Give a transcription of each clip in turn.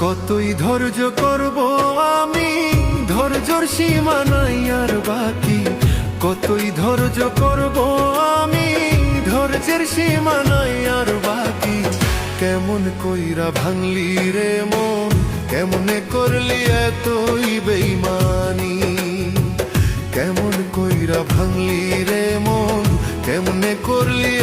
কতই ধৈর্য করব আমি? ধৈর্যর সীমা নাই আর বাকি। কতই ধৈর্য করব আমি? ধৈর্যের সীমা নাই আর বাকি। কেমন কইরা ভাঙলি রে মন? কেমনে করলি এতই বেইমানি? কেমন কইরা ভাঙলি রে মন? কেমনে করলি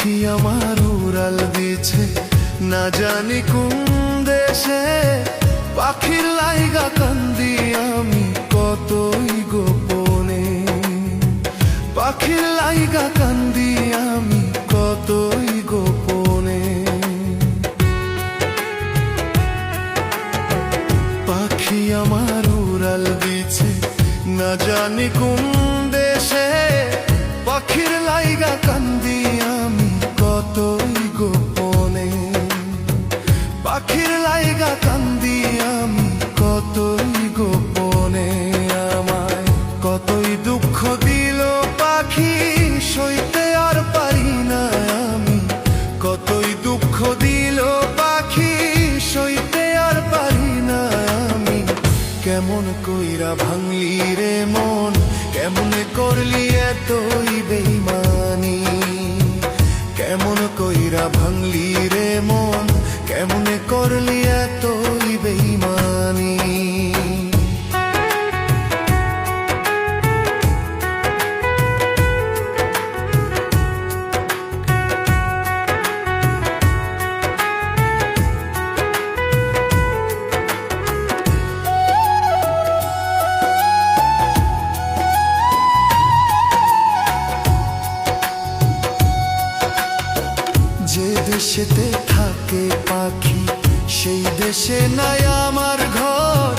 পাখি আমার উড়াল দিছে না জানি কোন দেশে পাখির লাইগা কান্দি আমি কতই গোপনে। পাখির লাইগা কান্দি আমি কতই গোপনে। পাখি আমার উড়াল দিছে না জানি কোন দেশে পাখির লাইগা কান্দি কেমন কইরা ভাঙলি রে মন? কেমন করলি এতই বেইমানি? যে দেশেতে থাকে পাখি, সেই দেশে নাই আমার ঘর।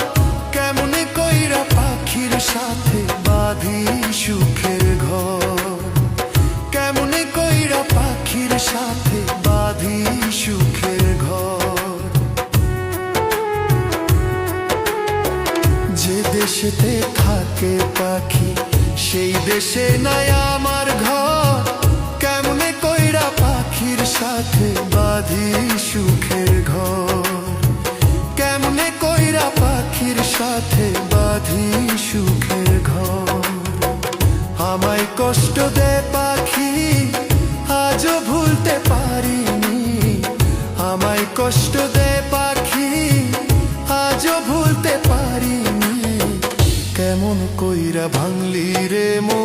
কেমনে কইরা পাখির সাথে বাঁধি সুখের ঘর? কেমনে কইরা পাখির সাথে বাঁধি সুখের ঘর? যে দেশেতে থাকে পাখি, সেই দেশে নাই আমার সাথে বাঁধি সুখের ঘর। কেমনে কইরা পাখির সাথে বাঁধি সুখের ঘর? আমায় কষ্ট দে পাখি, আজও ভুলতে পারিনি। আমায় কষ্ট দে পাখি, আজও ভুলতে পারিনি। কেমন কইরা ভাঙলি রে মন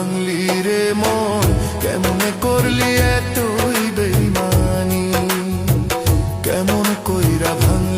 ভাঙলি রে মন কেমন করলি এতই বেইমানি? কেমন কইরা ভাঙলি